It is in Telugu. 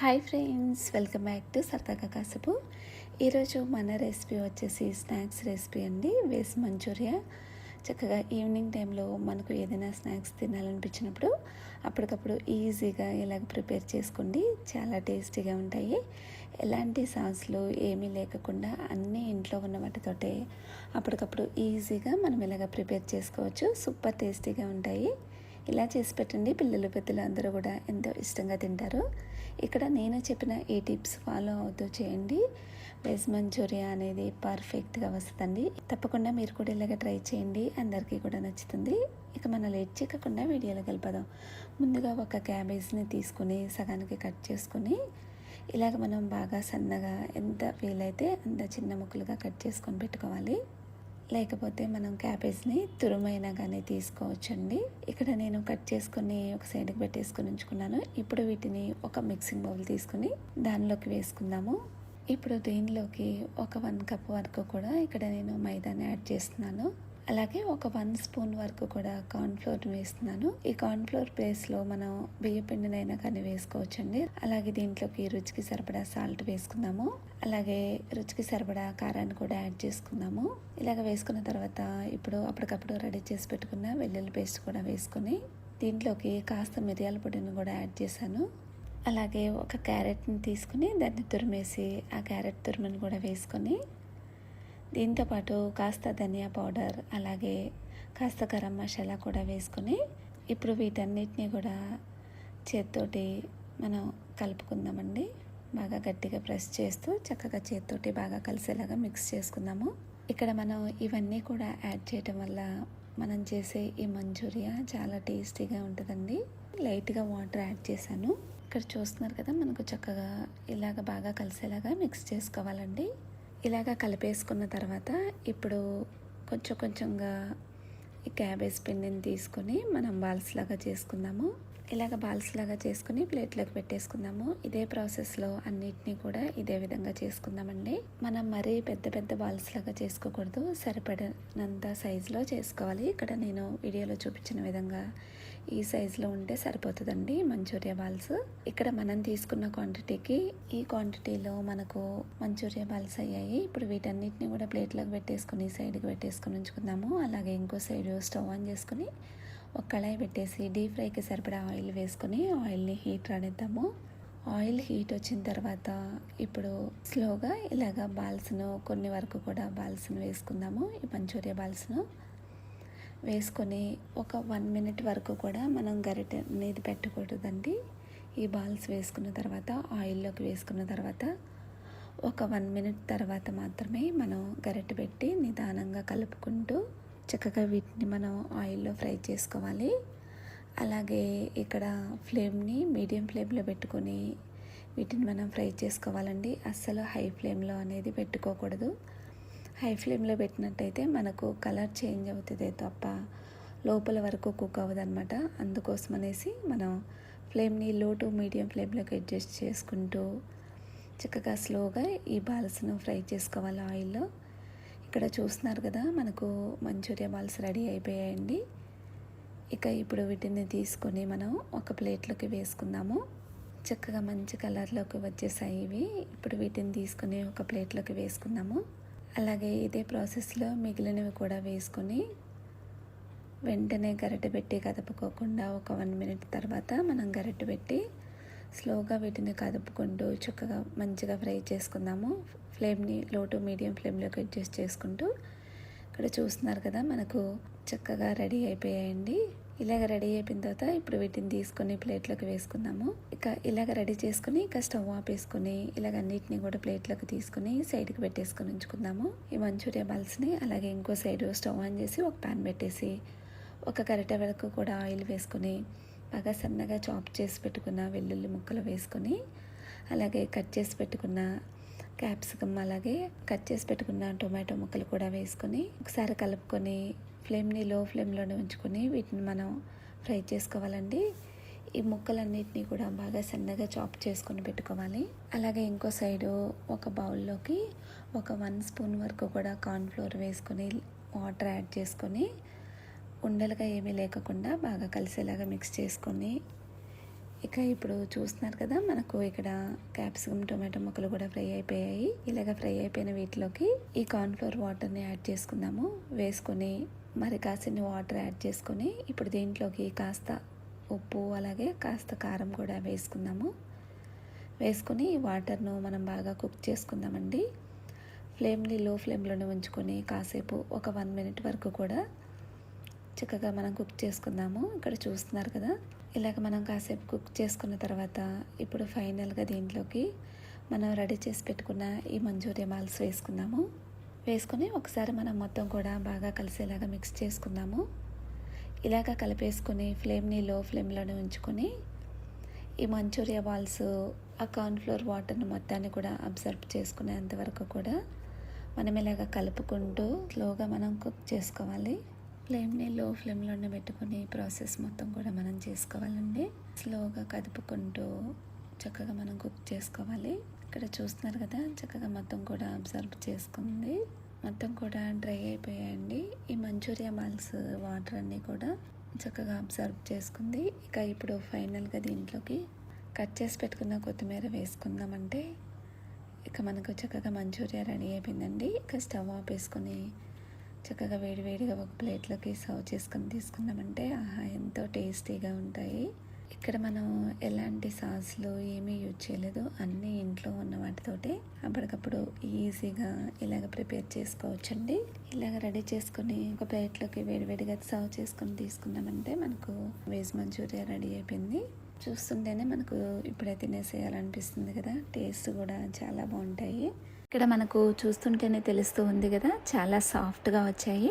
Hi friends welcome back to సరదాగా కాసేపు ఈరోజు మన రెసిపీ వచ్చేసి స్నాక్స్ రెసిపీ అండి వేస్ మంచూరియా. చక్కగా ఈవినింగ్ టైంలో మనకు ఏదైనా స్నాక్స్ తినాలనిపించినప్పుడు అప్పటికప్పుడు ఈజీగా ఇలాగ ప్రిపేర్ చేసుకోండి. చాలా టేస్టీగా ఉంటాయి. ఎలాంటి సాస్లు ఏమీ లేకుండా అన్నీ ఇంట్లో ఉన్న వాటితోటే అప్పటికప్పుడు ఈజీగా మనం ఇలాగ ప్రిపేర్ చేసుకోవచ్చు. సూపర్ టేస్టీగా ఉంటాయి. ఇలా చేసి పెట్టండి. పిల్లలు పెద్దలు అందరూ కూడా ఎంతో ఇష్టంగా తింటారు. ఇక్కడ నేను చెప్పిన ఈ టిప్స్ ఫాలో అవుతూ చేయండి. వెజ్ మంచూరియా అనేది పర్ఫెక్ట్గా వస్తుందండి. తప్పకుండా మీరు కూడా ఇలాగ ట్రై చేయండి. అందరికీ కూడా నచ్చుతుంది. ఇక మనం లేట్ చేయకుండా వీడియోలో కలిపదాం ముందుగా ఒక క్యాబేజ్ని తీసుకుని సగానికి కట్ చేసుకుని ఇలాగ మనం బాగా సన్నగా ఎంత వీలైతే అంత చిన్న ముక్కలుగా కట్ చేసుకొని పెట్టుకోవాలి. లేకపోతే మనం క్యాబేజ్ని తురుమైనా కానీ తీసుకోవచ్చండి. ఇక్కడ నేను కట్ చేసుకొని ఒక సైడ్కి పెట్టేసుకొని ఉంచుకున్నాను. ఇప్పుడు వీటిని ఒక మిక్సింగ్ బౌల్ తీసుకుని దానిలోకి వేసుకుందాము. ఇప్పుడు దీనిలోకి? ఒక వన్ కప్ వరకు కూడా ఇక్కడ నేను మైదాని యాడ్ చేస్తున్నాను. అలాగే ఒక వన్ స్పూన్ వరకు కూడా కార్న్ఫ్లోర్ వేస్తున్నాను. ఈ కార్న్ఫ్లోర్ ప్లేస్లో మనం బియ్య పిండినైనా కానీ వేసుకోవచ్చండి. అలాగే దీంట్లోకి రుచికి సరిపడా సాల్ట్ వేసుకుందాము. అలాగే రుచికి సరిపడా కారాన్ని కూడా యాడ్ చేసుకుందాము. ఇలాగ వేసుకున్న తర్వాత ఇప్పుడు అప్పటికప్పుడు రెడీ చేసి పెట్టుకున్న వెల్లుల్లి పేస్ట్ కూడా వేసుకొని దీంట్లోకి కాస్త మిరియాల పొడిని కూడా యాడ్ చేశాను. అలాగే ఒక క్యారెట్ని తీసుకుని దాన్ని తురిమేసి ఆ క్యారెట్ తురుమని కూడా వేసుకొని దీంతోపాటు కాస్త ధనియా పౌడర్ అలాగే కాస్త గరం మసాలా కూడా వేసుకొని ఇప్పుడు వీటన్నిటిని కూడా చేత్తోటి మనం కలుపుకుందామండి. బాగా గట్టిగా ప్రెస్ చేస్తూ చక్కగా చేత్తోటి బాగా కలిసేలాగా మిక్స్ చేసుకుందాము. ఇక్కడ మనం ఇవన్నీ కూడా యాడ్ చేయటం వల్ల మనం చేసే ఈ మంచూరియా చాలా టేస్టీగా ఉంటుందండి. లైట్గా వాటర్ యాడ్ చేశాను. ఇక్కడ చూస్తున్నారు కదా మనకు చక్కగా ఇలాగ బాగా కలిసేలాగా మిక్స్ చేసుకోవాలండి. ఇలాగ కలిపేసుకున్న తర్వాత ఇప్పుడు కొంచెం కొంచెంగా ఈ క్యాబేజ్ పిండిని తీసుకొని మనం బాల్స్ లాగా చేసుకుందాము. ఇలాగ బాల్స్ లాగా చేసుకుని ప్లేట్లోకి పెట్టేసుకుందాము. ఇదే ప్రాసెస్లో అన్నిటినీ కూడా ఇదే విధంగా చేసుకుందామండి. మనం మరీ పెద్ద పెద్ద బాల్స్ లాగా చేసుకోకూడదు. సరిపడినంత సైజులో చేసుకోవాలి. ఇక్కడ నేను వీడియోలో చూపించిన విధంగా ఈ సైజులో ఉంటే సరిపోతుందండి మంచూరియా బాల్స్. ఇక్కడ మనం తీసుకున్న క్వాంటిటీకి ఈ క్వాంటిటీలో మనకు మంచూరియా బాల్స్ అయ్యాయి. ఇప్పుడు వీటన్నిటిని కూడా ప్లేట్లోకి పెట్టేసుకుని సైడ్కి పెట్టేసుకుని ఉంచుకుందాము. అలాగే ఇంకో సైడ్ స్టవ్ ఆన్ చేసుకుని ఒక కళాయి పెట్టేసి డీప్ ఫ్రైకి సరిపడా ఆయిల్ వేసుకొని ఆయిల్ని హీట్ రానిద్దాము. ఆయిల్ హీట్ వచ్చిన తర్వాత ఇప్పుడు స్లోగా ఇలాగ బాల్స్ను కొన్ని వరకు కూడా బాల్స్ను వేసుకుందాము ఈ మంచూరియా బాల్స్ను. వేసుకొని ఒక వన్ మినిట్ వరకు కూడా మనం గరిటె అనేది పెట్టకూడదండి. ఈ బాల్స్ వేసుకున్న తర్వాత ఆయిల్లోకి వేసుకున్న తర్వాత ఒక వన్ మినిట్ తర్వాత మాత్రమే మనం గరిటె పెట్టి నిదానంగా కలుపుకుంటూ చక్కగా వీటిని మనం ఆయిల్లో ఫ్రై చేసుకోవాలి. అలాగే ఇక్కడ ఫ్లేమ్ని మీడియం ఫ్లేమ్లో పెట్టుకొని వీటిని మనం ఫ్రై చేసుకోవాలండి. అస్సలు హై ఫ్లేమ్లో అనేది పెట్టుకోకూడదు. హై ఫ్లేమ్లో పెట్టినట్టయితే మనకు కలర్ చేంజ్ అవుతుంది తప్ప లోపల వరకు కుక్ అవ్వదు అనమాట అందుకోసం అనేసి మనం ఫ్లేమ్ని లో టు మీడియం ఫ్లేమ్లోకి అడ్జస్ట్ చేసుకుంటూ చక్కగా స్లోగా ఈ బాల్స్ను ఫ్రై చేసుకోవాలి ఆయిల్లో. ఇక్కడ చూస్తున్నారు కదా మనకు మంచూరియా బాల్స్ రెడీ అయిపోయాయండి. ఇక ఇప్పుడు వీటిని తీసుకొని మనం ఒక ప్లేట్లోకి వేసుకుందాము. చక్కగా మంచి కలర్లోకి వచ్చేసాయి ఇవి. ఇప్పుడు వీటిని తీసుకొని ఒక ప్లేట్లోకి వేసుకుందాము. అలాగే ఇదే ప్రాసెస్లో మిగిలినవి కూడా వేసుకొని వెంటనే గరిటె పెట్టి కదుపుకోకుండా ఒక వన్ మినిట్ తర్వాత మనం గరిటె పెట్టి స్లోగా వీటిని కదుపుకుంటూ చక్కగా మంచిగా ఫ్రై చేసుకుందాము. ఫ్లేమ్ని లో టు మీడియం ఫ్లేమ్లోకి అడ్జస్ట్ చేసుకుంటూ. ఇక్కడ చూస్తున్నారు కదా మనకు చక్కగా రెడీ అయిపోయాయండి. ఇలాగ రెడీ అయిపోయిన తర్వాత ఇప్పుడు వీటిని తీసుకొని ప్లేట్లోకి వేసుకుందాము. ఇక ఇలాగ రెడీ చేసుకుని ఇక స్టవ్ ఆపేసుకుని ఇలాగ అన్నిటిని కూడా ప్లేట్లోకి తీసుకుని సైడ్కి పెట్టేసుకొని ఉంచుకుందాము. ఈ మంచూరియా బాల్స్ని అలాగే ఇంకో సైడ్ స్టవ్ ఆన్ చేసి ఒక ప్యాన్ పెట్టేసి ఒక గరిటె వరకు కూడా ఆయిల్ వేసుకొని బాగా సన్నగా చాప్ చేసి పెట్టుకున్న వెల్లుల్లి ముక్కలు వేసుకొని అలాగే కట్ చేసి పెట్టుకున్న క్యాప్సికమ్ అలాగే కట్ చేసి పెట్టుకున్న టొమాటో ముక్కలు కూడా వేసుకొని ఒకసారి కలుపుకొని ఫ్లేమ్ని లో ఫ్లేమ్లోనే ఉంచుకొని వీటిని మనం ఫ్రై చేసుకోవాలండి. ఈ ముక్కలన్నిటినీ కూడా బాగా సన్నగా చాప్ చేసుకొని పెట్టుకోవాలి. అలాగే ఇంకో సైడు ఒక బౌల్లోకి ఒక వన్ స్పూన్ వరకు కూడా కార్న్ఫ్లోర్ వేసుకొని వాటర్ యాడ్ చేసుకొని ఉండలుగా ఏమీ లేకుండా బాగా కలిసేలాగా మిక్స్ చేసుకొని ఇక ఇప్పుడు చూస్తున్నారు కదా మనకు ఇక్కడ క్యాప్సికమ్ టొమాటో ముక్కలు కూడా ఫ్రై అయిపోయాయి. ఇలాగ ఫ్రై అయిపోయిన వీటిలోకి ఈ కార్న్ఫ్లోర్ వాటర్ని యాడ్ చేసుకుందాము. వేసుకొని మరి కాసిన్ని వాటర్ యాడ్ చేసుకొని ఇప్పుడు దీంట్లోకి కాస్త ఉప్పు అలాగే కాస్త కారం కూడా వేసుకుందాము. వేసుకొని వాటర్ను మనం బాగా కుక్ చేసుకుందామండి. ఫ్లేమ్ని లో ఫ్లేమ్లోనే ఉంచుకొని కాసేపు ఒక వన్ మినిట్ వరకు కూడా చక్కగా మనం కుక్ చేసుకుందాము. ఇక్కడ చూస్తున్నారు కదా ఇలాగ మనం కాసేపు కుక్ చేసుకున్న తర్వాత ఇప్పుడు ఫైనల్గా దీంట్లోకి మనం రెడీ చేసి పెట్టుకున్న ఈ మంచూరియా మాల్స్ వేసుకుందాము. వేసుకొని ఒకసారి మనం మొత్తం కూడా బాగా కలిసేలాగా మిక్స్ చేసుకుందాము. ఇలాగ కలిపేసుకొని ఫ్లేమ్ని లో ఫ్లేమ్లోనే ఉంచుకొని ఈ మంచూరియా బాల్స్ ఆ కార్న్ఫ్లోర్ వాటర్ని మొత్తాన్ని కూడా అబ్జర్వ్ చేసుకునేంత వరకు కూడా మనం ఇలాగ కలుపుకుంటూ స్లోగా మనం కుక్ చేసుకోవాలి. ఫ్లేమ్ని లో ఫ్లేమ్లోనే పెట్టుకుని ప్రాసెస్ మొత్తం కూడా మనం చేసుకోవాలండి. స్లోగా కదుపుకుంటూ చక్కగా మనం కుక్ చేసుకోవాలి. ఇక్కడ చూస్తున్నారు కదా చక్కగా మొత్తం కూడా అబ్జర్వ్ చేసుకుంది. మొత్తం కూడా డ్రై అయిపోయాయండి. ఈ మంచూరియా మాల్స్ వాటర్ అన్నీ కూడా చక్కగా అబ్జర్వ్ చేసుకుంది. ఇక ఇప్పుడు ఫైనల్గా దీంట్లోకి కట్ చేసి పెట్టుకున్న కొత్తిమీర వేసుకుందామంటే ఇక మనకు చక్కగా మంచూరియా రెడీ అయిపోయిందండి. ఇక స్టవ్ ఆపేసుకొని చక్కగా వేడివేడిగా ఒక ప్లేట్లోకి సర్వ్ చేసుకొని తీసుకున్నామంటే ఆహా ఎంతో టేస్టీగా ఉంటాయి. ఇక్కడ మనం ఎలాంటి సాస్లు ఏమీ యూజ్ చేయలేదు. అన్నీ ఇంట్లో ఉన్న వాటితోటే అప్పటికప్పుడు ఈజీగా ఇలాగ ప్రిపేర్ చేసుకోవచ్చండి. ఇలాగ రెడీ చేసుకుని ఒక ప్లేట్లోకి వేడివేడిగా సర్వ్ చేసుకొని తీసుకున్నామంటే మనకు వెజ్ మంచూరియా రెడీ అయిపోయింది. చూస్తుంటేనే మనకు ఇప్పుడే తినేసేయాలనిపిస్తుంది కదా. టేస్ట్ కూడా చాలా బాగుంటాయి. ఇక్కడ మనకు చూస్తుంటేనే తెలుస్తూ ఉంది కదా చాలా సాఫ్ట్గా వచ్చాయి.